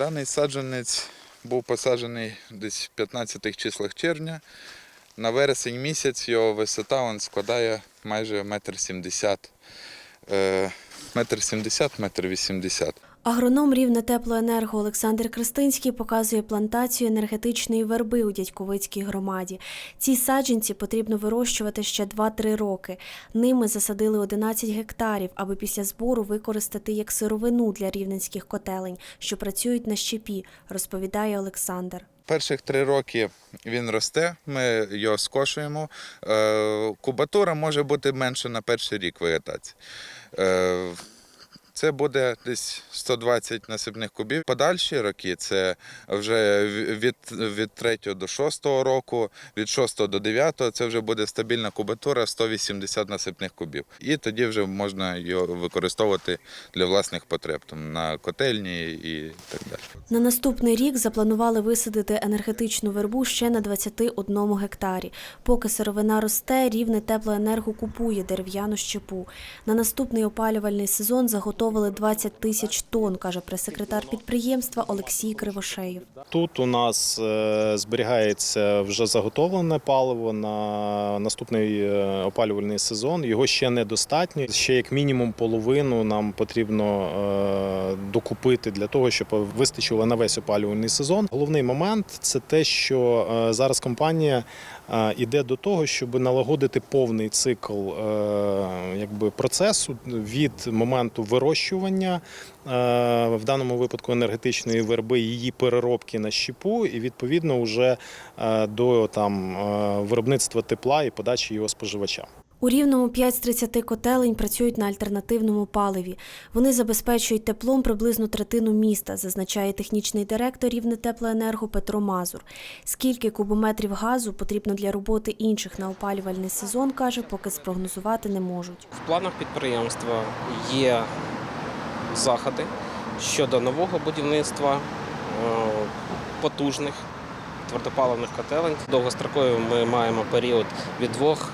Даний саджанець був посаджений десь в 15 числах червня. На вересень місяць його висота він складає майже метр сімдесят. Е, Метр сімдесят, метр вісімдесят. Агроном рівне теплоенерго Олександр Кристинський показує плантацію енергетичної верби у дядьковицькій громаді. Ці саджанці потрібно вирощувати ще 2-3 роки. Ними засадили 11 гектарів, аби після збору використати як сировину для рівненських котелень, що працюють на щепі, розповідає Олександр. Перших три роки він росте, ми його скошуємо. Е, Кубатура може бути менше на перший рік вегетації. Це буде десь 120 насипних кубів. Подальші роки це вже від, від 3 до 6 року, від 6 до 9 це вже буде стабільна кубатура 180 насипних кубів. І тоді вже можна його використовувати для власних потреб там, на котельні і так далі. На наступний рік запланували висадити енергетичну вербу ще на 21 гектарі. Поки сировина росте, рівне теплоенерго купує дерев'яну щепу. На наступний опалювальний сезон заготовили 20 тисяч тонн, каже прес-секретар підприємства Олексій Кривошеєв. Тут у нас е, зберігається вже заготовлене паливо на наступний е, опалювальний сезон. Його ще недостатньо. Ще як мінімум половину нам потрібно е, докупити для того, щоб вистачило на весь опалювальний сезон. Головний момент це те, що зараз компанія іде до того, щоб налагодити повний цикл е, якби, процесу від моменту вирощування е, в даному випадку енергетичної верби, її переробки на щепу, і відповідно вже е, до там виробництва тепла і подачі його споживачам. У Рівному 5 з 30 котелень працюють на альтернативному паливі. Вони забезпечують теплом приблизно третину міста, зазначає технічний директор Рівне теплоенерго Петро Мазур. Скільки кубометрів газу потрібно для роботи інших на опалювальний сезон, каже, поки спрогнозувати не можуть. В планах підприємства є заходи щодо нового будівництва е, потужних твердопаливних котелень. Довгострокові ми маємо період від двох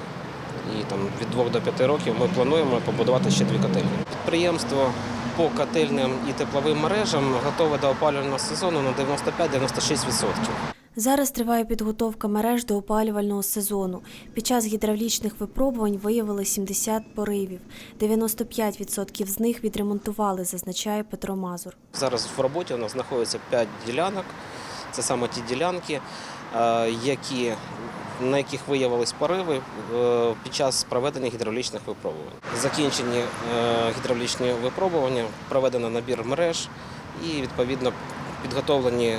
і там від двох до п'яти років. Ми плануємо побудувати ще дві котельні. Підприємство по котельням і тепловим мережам готове до опалювального сезону на 95-96%. Зараз триває підготовка мереж до опалювального сезону. Під час гідравлічних випробувань виявили 70 поривів. 95% з них відремонтували, зазначає Петро Мазур. Зараз в роботі у нас знаходиться 5 ділянок. Це саме ті ділянки, е, які, на яких виявились пориви е, під час проведення гідравлічних випробувань. Закінчені е, гідравлічні випробування, проведено набір мереж і відповідно підготовлені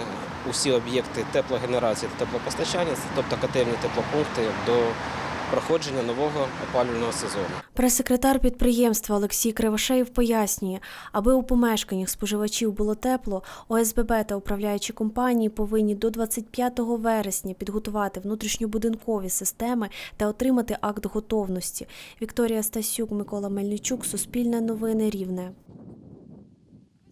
усі об'єкти теплогенерації та теплопостачання, тобто котельні теплопункти до проходження нового опалювального сезону. Прес-секретар підприємства Олексій Кривошеєв пояснює, аби у помешканнях споживачів було тепло, ОСББ та управляючі компанії повинні до 25 вересня підготувати внутрішньобудинкові системи та отримати акт готовності. Вікторія Стасюк, Микола Мельничук, Суспільне новини Рівне.